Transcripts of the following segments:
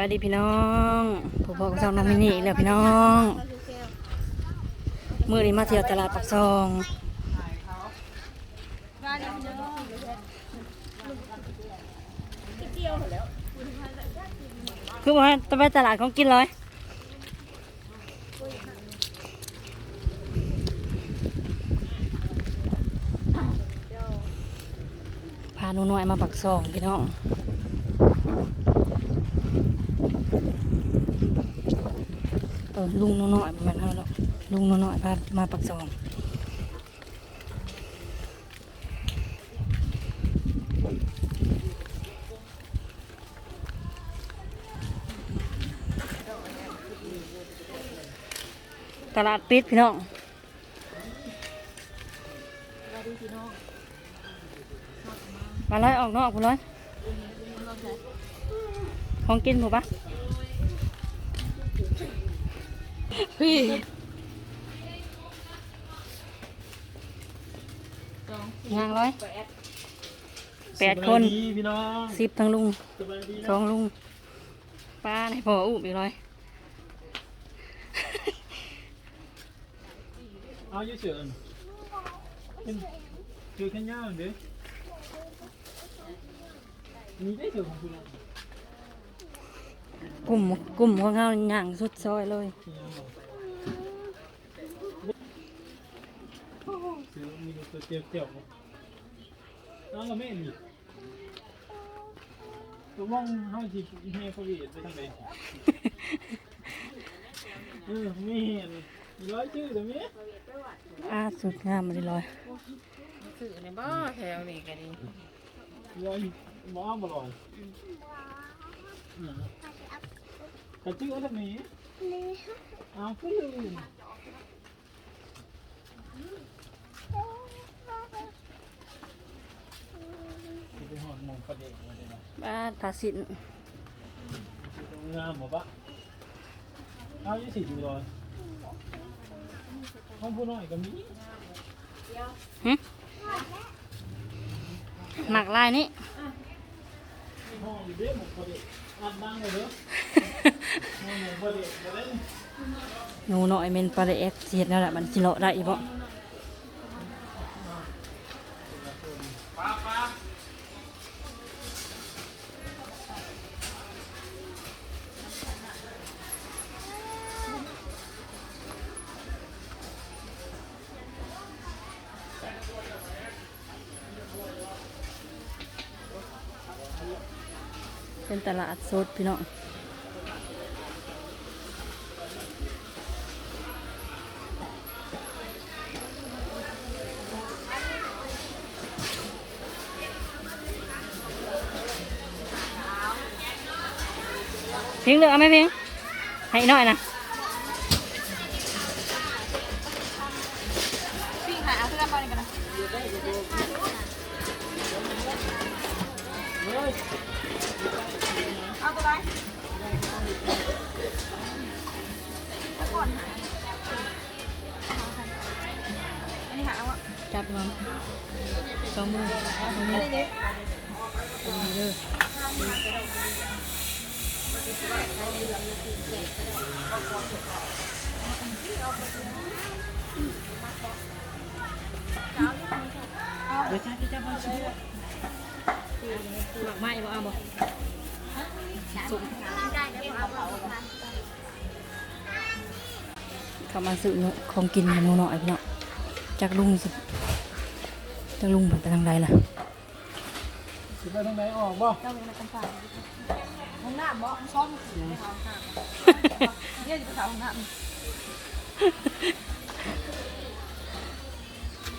บายดีพี่น้องผู้พ่อกับสองน้องมินี่อีกแล้วพี่น้อง มือนี้มาเที่ยวตลาดปักซองคือว่าจะไปตลาดของกินเลยพาหนูน้อยมาปักซองพี่น้อง ออลุงหนูน้อยประมาณนั้นหรอกลุงหนูน้อยพามาปักซองตลาดปิดพี่น้องมาเลยออกนอกคุณเลยของกินถูกปะ พี่ยางร้อยแปดคนสวัสดีพี่น้องสิบทั้งลุงสวัสดีสองลุงป้าในพ่ออุ้มอีกร้อยเอาเยอะเฉินเป็นคือแค่ย่างเด้มีได้เฉินของคุณอะกลุ่มกลุ่มของเขาย่างสุดซอยเลย ซื้อมี ตัวเจียวเจียวน้องเราไม่เห็นนี่ตัวว่องห้องที่เฮียเขาเวียดไปทางไหนเออไม่เห็นมีร้อยชื่อเดี๋ยวนี้อาสุดงามเลยร้อยสื่อในบ่แถวนี่ก็ดีร้อยหมอมาลอยกระชื่ออะไรนี้เอาขึ้นเลย ไปหอดหมองประเด็นบ้านทาสินงามหมดปะเอายี่สิบอยู่เลยห้องผู้น้อยก็มีหึหมักลายนี่ห้องอยู่เด้หมองประเด็กอัดดังเลยเด้อห้อหมองประเด็กมาเล่นหนูหน่อยเมนปลาเอ็กเสียดนั่นแหละมันสิเลได้อีบ่ เป็นตลาดสดพี่น้องเพิงเลือกไหมเพิงให้หน่อยนะพี่หาเอาเสื้อมาเลยกันนะ เอาตัวไหนอันนี้หาเอาอะจับน้องสองมือสองมืออันนี้ดิเอามือเด้อเดี๋ยวจ้าเดี๋ยวจ้าบอลช่วย หมักไม้บ่เอาบ่สุ่มเขามาซื้อของกินให้หนูหน่อยพี่น้องจากลุงสิจากลุงมันไปทางใดล่ะสิไปทางไหนออกบ่เราเป็นนักการห้องน้ำบ่ซ่อมไม่เอาห้องน้ำเนี่ยจะไปถามห้องน้ำเอาเยอะเอาไปนะตำปลาเอาไปเห็นนะใช่เฮ้ยปีกยังอยู่ใช่ชี้ออกเรา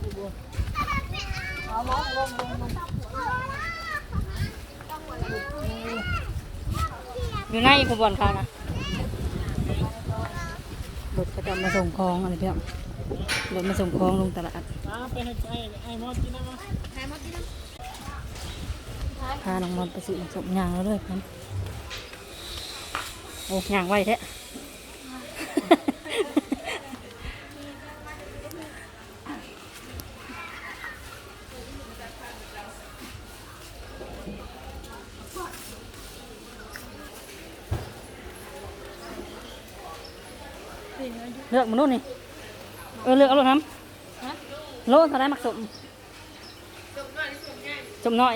อยังเอยู่ในขบวนเขานะรถก็จะมาส่งของอะไรเพียงรถมาส่งของลงตลาดพาน้องมอนไปซื้อสมยางแล้วด้วยครับโอ้ยางไวแท้ เลือกมานู่นนี่เออเลือกเอาโลน้ำโลเท่าไรมักสมสมน้อย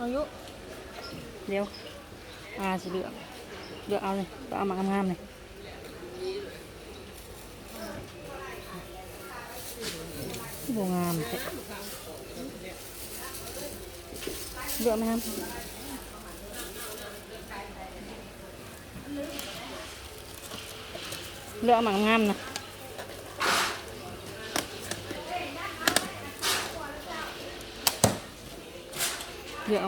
อายุเดี๋ยวอ่าสิเลือกเลือกเอาเลยเอามางามๆเลยโบงามแท้เลือกไหมครับ เลือกเอาหมางามๆนะเลือกเ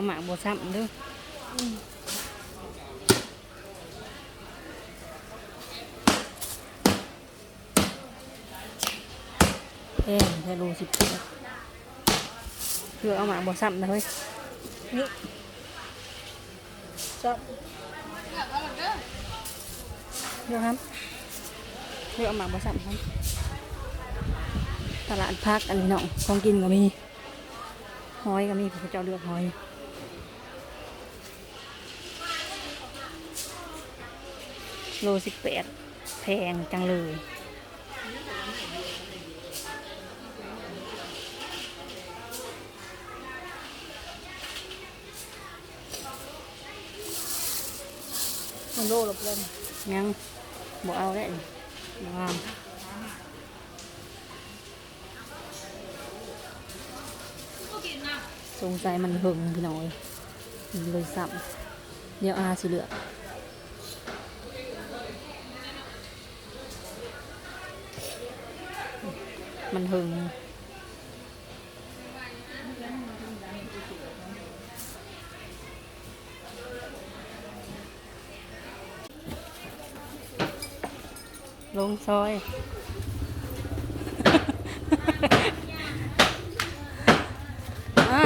เดี๋ยวครับเลือกเอามากบัวเอกครับเลือกเอาหมากมาสัมครับ ตลาดพักอันนี้เนาะของกินก็มีหอยก็มีพระเจ้าเลือกหอยโลสิบแปดแพงจังเลย มันโลหลบเลยยังบอกเอาได้นี่บอกเอาสงสัยมันหึงพี่น้อยมันเลยสับเดี๋ยวอาสิเหลือกมันหึง ลงซอยอะ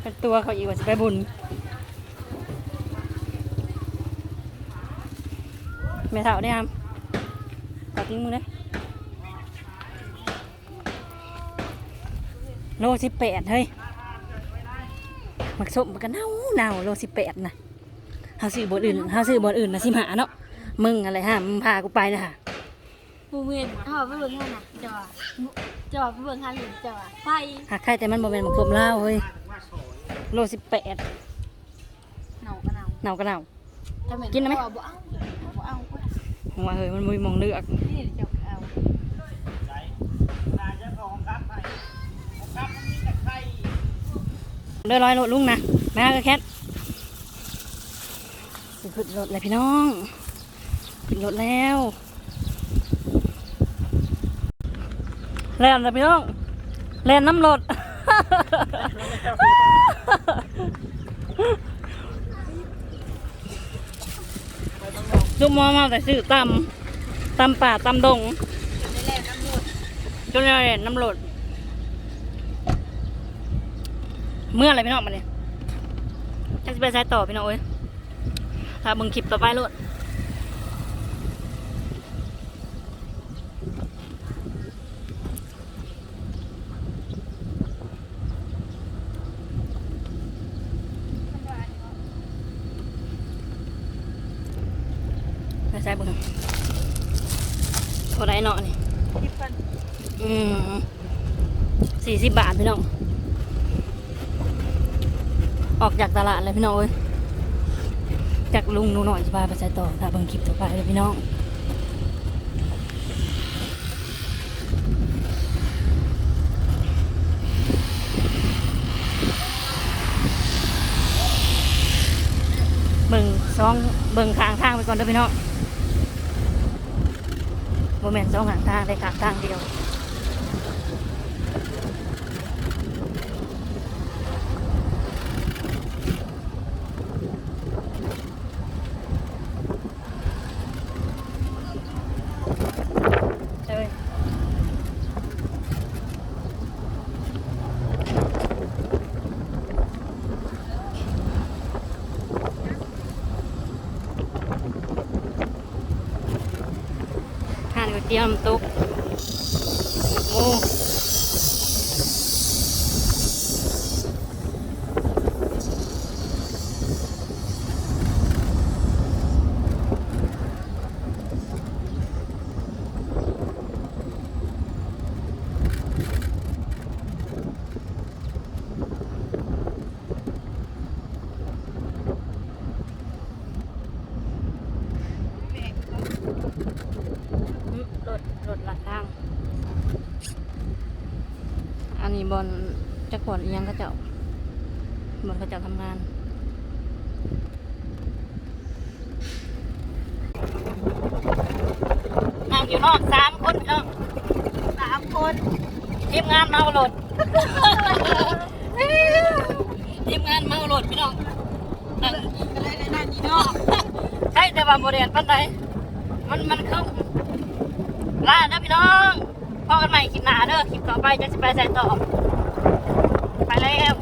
เป็นตัวเขาอีกว่าจะไปบุญแม่เฒ่าได้ค โลสิบแปดเฮ้ยหมักสมมันก็เน่าเน่าโลสิบแปดนะเฮาซื้อบนอื่นเฮาซื้อบนอื่นนะสิหาเนาะมึงอะไรฮะมึงพากูไปนะฮะบูเวนเอาไปเบิ่งงานน่ะจอจอไปเบิ่งงานหรือจอไฟหากใครแต่มันบ่เป็นหมักสมเล่าวเฮ้ยโลสิบแปดเหนาก็เหนาเน่าก็เน่าถ้าแม่กินได้ไหมบ่เอาบ่เอาเว้ยผมว่าเฮ้ยมันมีมองเลือก นี่เดี๋ยวจะเอา ใจนายจะเอาของครับไปของครับมันมีแต่ไข่ เดือร้อยรถลุงนะแม่ก็แคทสิขึ้นรถเลยพี่น้องขึ้นรถแล้ว แล่นเลยพี่น้องแล่นน้ำรถลูกหมอมาแต่ซื้อตำตำป่าตำดงจนได้น้ำรถ เมื่ออะไรพี่น้องมาเนี่ยจะไปใช้ต่อพี่น้องเอ้ยถ้าเบึงคลิปต่อไปโลดไปใช้เบึงเท่าไรเนาะนี่หยิบกันอืมสี่สิบบาทพี่น้อง ออกจากตลาดเลยพี่น้องเอ้ยจากลุงหนูหน่อยจะพาไปใช้ต่อถ้าเบิ่งคลิปต่อไปเลยพี่น้องเบิ่งซสองเบิ่งข้างทางไปก่อนเด้อพี่น้องโมเมนต์สองข้างทางได้ข้างทางเดียว ใช่ ห่านก๋วยเตี๋ยวน้ำตกโอ้อืมรถรถหลัดทาง อันนี้ บอลจักรบอลยังก็เจ้าบอลเขาเจ้าทำงานนั่งอยู่นอกสามคนเนาะสามคนทีมงานเมาหลดทีมงานเมาหลดพี่น้องนั่งก็เลยได้นั่นนี่เนาะใช่แต่ว่าบริเวณปันใดมันมันคือลาเด้อพี่น้องพอกันใหม่คลิปหน้าเด้อคลิปต่อไปจะไปใส่ต่อ แล้ว